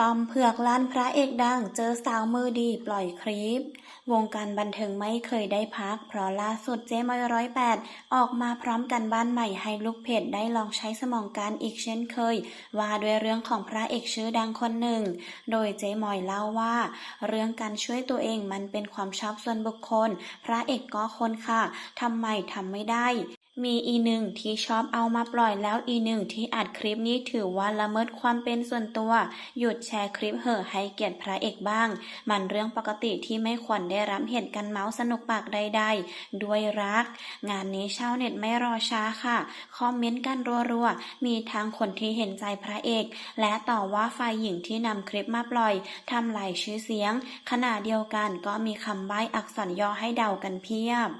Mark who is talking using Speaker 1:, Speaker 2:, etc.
Speaker 1: ตอมเผือกล้านพระเอกดังเจอสาวมือดีปล่อยคลิป วงการบันเทิงไม่เคยได้พัก เพราะล่าสุดเจมอยร้อยแปดออกมาพร้อมกันบ้านใหม่ให้ลูกเพจได้ลองใช้สมองการอีกเช่นเคย ว่าด้วยเรื่องของพระเอกชื่อดังคนหนึ่ง โดยเจมอยเล่าว่า เรื่องการช่วยตัวเองมันเป็นความชอบส่วนบุคคล พระเอกก็คนค่ะทำไมทำไม่ได้ มีอีหนึ่งที่ชอบเอามาปล่อยแล้วอีหนึ่งที่อัดคลิปนี้ถือว่าละเมิดความเป็นส่วนตัว หยุดแชร์คลิปเหอะให้เกียรติพระเอกบ้าง มันเรื่องปกติที่ไม่ควรได้รับเหตุกันเมาส์สนุกปากใดๆ ด้วยรัก งานนี้ชาวเน็ตไม่รอช้าค่ะ คอมเมนต์กันรัวๆ มีทั้งคนที่เห็นใจพระเอก และต่อว่าฝ่ายหญิงที่นำคลิปมาปล่อยทำลายชื่อเสียง ขณะเดียวกันก็มีคำใบ้อักษรย่อให้เดากันเพียบ